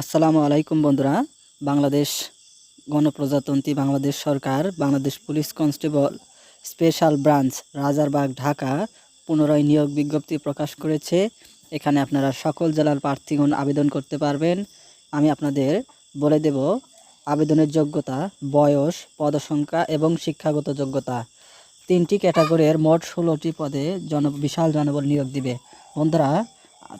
আসসালামু আলাইকুম বন্ধুরা। বাংলাদেশ গণপ্রজাতন্ত্রী বাংলাদেশ সরকার, Bangladesh police constable special branch, Rajarbagh, Dhaka পুনরায় নিয়োগ বিজ্ঞপ্তি প্রকাশ করেছে। এখানে আপনারা সকল জেলার প্রার্থীগণ আবেদন করতে পারবেন। আমি আপনাদের বলে দেব, আবেদনের যোগ্যতা, বয়স, পদসংখ্যা এবং শিক্ষাগত যোগ্যতা। তিনটি ক্যাটাগরির মোট ষোলোটি পদে জন, বিশাল জনবল নিয়োগ দিবে। বন্ধুরা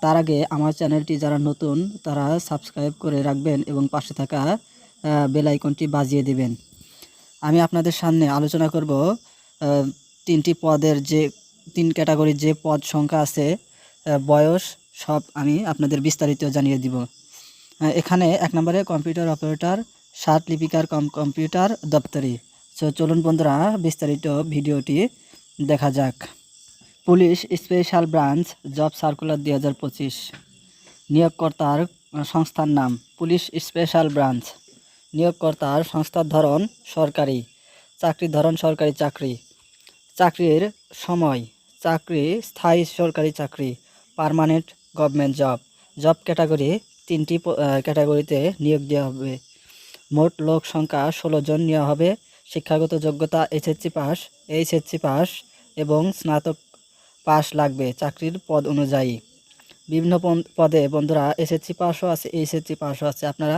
তার আগে আমার চ্যানেলটি যারা নতুন, তারা সাবস্ক্রাইব করে রাখবেন এবং পাশে থাকা বেল আইকনটি বাজিয়ে দিবেন। আমি আপনাদের সামনে আলোচনা করব তিনটি পদের যে, তিন ক্যাটাগরির যে পদ সংখ্যা আছে বয়স সব আমি আপনাদের বিস্তারিত জানিয়ে দিব। এখানে এক নম্বরে কম্পিউটার অপারেটর ষাট লিপিকার কম কম্পিউটার দপ্তরি। সো চলুন বন্ধুরা, বিস্তারিত ভিডিওটি দেখা যাক। Police special branch job circular দুই হাজার পঁচিশ। নিয়োগকর্তার সংস্থার নাম পুলিশ স্পেশাল ব্রাঞ্চ। নিয়োগকর্তার সংস্থার ধরন সরকারি, চাকরির ধরন সরকারি চাকরি। চাকরির সময়, চাকরি স্থায়ী সরকারি চাকরি, permanent government job. Job category তিনটি ক্যাটাগরিতে নিয়োগ দেওয়া হবে। মোট লোক সংখ্যা ষোলো জন নেওয়া হবে। শিক্ষাগত যোগ্যতা এইচএসসি পাস এইচএসসি পাস এবং স্নাতক পাস লাগবে চাকরির পদ অনুযায়ী। বিভিন্ন পদে বন্ধুরা এসএসসি পাসও আছে এইচএসসি পাসও আছে। আপনারা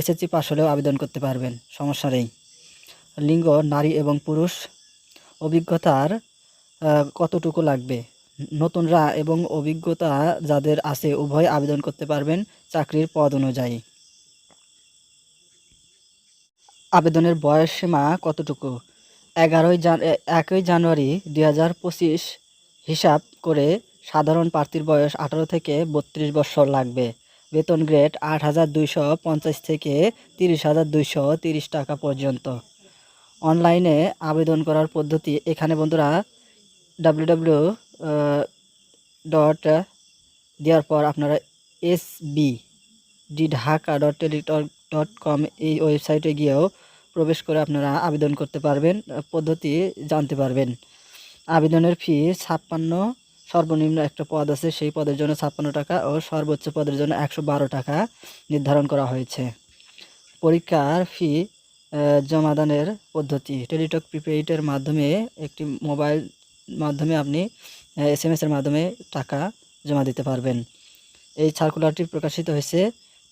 এসএসসি পাস হলেও আবেদন করতে পারবেন, সমস্যা নেই। লিঙ্গ, নারী এবং পুরুষ, অভিজ্ঞতার কতটুকু লাগবে? নতুনরা এবং অভিজ্ঞতা যাদের আছে উভয় আবেদন করতে পারবেন চাকরির পদ অনুযায়ী। আবেদনের বয়স সীমা কতটুকু? এগারোই জান একই জানুয়ারি দুই হাজার পঁচিশ হিসাব করে সাধারণ প্রার্থীর বয়স আঠারো থেকে বত্রিশ বছর লাগবে। বেতন গ্রেড আট হাজার দুইশো পঞ্চাশ থেকে তিরিশ হাজার দুইশো তিরিশ টাকা পর্যন্ত। অনলাইনে আবেদন করার পদ্ধতি এখানে বন্ধুরা ডাব্লিউ ডাব্লিউ ডট দেওয়ার পর আপনারা S B D Dhaka dot Teletalk dot com এই ওয়েবসাইটে গিয়েও প্রবেশ করে আপনারা আবেদন করতে পারবেন। পদ্ধতি জানতে পারবেন। আবেদনের ফি ছাপ্পান্ন, সর্বনিম্ন একটা পদ আছে, সেই পদের জন্য ছাপ্পান্ন টাকা ও সর্বোচ্চ পদের জন্য একশো বারো টাকা নির্ধারণ করা হয়েছে। পরীক্ষার ফি জমাদানের পদ্ধতি। টেলিটক প্রিপেইডের মাধ্যমে একটি মোবাইল মাধ্যমে আপনি এস এম এসের মাধ্যমে টাকা জমা দিতে পারবেন। এই সার্কুলারটি প্রকাশিত হয়েছে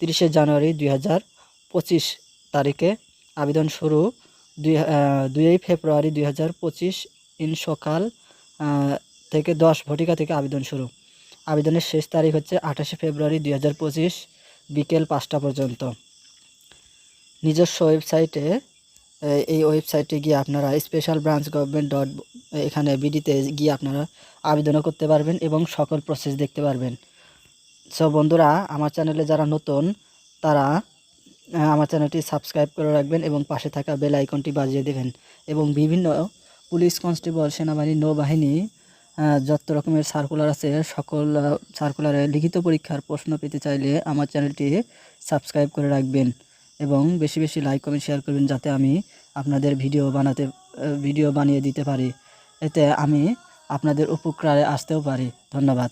তিরিশে জানুয়ারি দুই হাজার পঁচিশ তারিখে। আবেদন শুরু দুই দুই ফেব্রুয়ারি দুই হাজার পঁচিশ ইন সকাল থেকে দশ ভটিকা থেকে আবেদন শুরু। আবেদনের শেষ তারিখ হচ্ছে আঠাশে ফেব্রুয়ারি দুই হাজার পঁচিশ, বিকেল পাঁচটা পর্যন্ত। নিজস্ব ওয়েবসাইটে এই ওয়েবসাইটে গিয়ে আপনারা স্পেশাল ব্রাঞ্চ গভর্নমেন্ট ডট এখানে বিডিতে গিয়ে আপনারা আবেদনও করতে পারবেন এবং সকল প্রসেস দেখতে পারবেন। সো বন্ধুরা, আমার চ্যানেলে যারা নতুন, তারা আমার চ্যানেলটি সাবস্ক্রাইব করে রাখবেন এবং পাশে থাকা বেল আইকনটি বাজিয়ে দেবেন এবং বিভিন্ন পুলিশ কনস্টেবল সেনাবাহিনী, নৌবাহিনী যত রকমের সার্কুলার আছে, সকল সার্কুলারে লিখিত পরীক্ষার প্রশ্ন পেতে চাইলে আমার চ্যানেলটি সাবস্ক্রাইব করে রাখবেন এবং বেশি বেশি লাইক, কমেন্ট, শেয়ার করবেন যাতে আমি আপনাদের ভিডিও বানাতে, ভিডিও বানিয়ে দিতে পারি। এতে আমি আপনাদের উপকারে আসতেও পারি। ধন্যবাদ।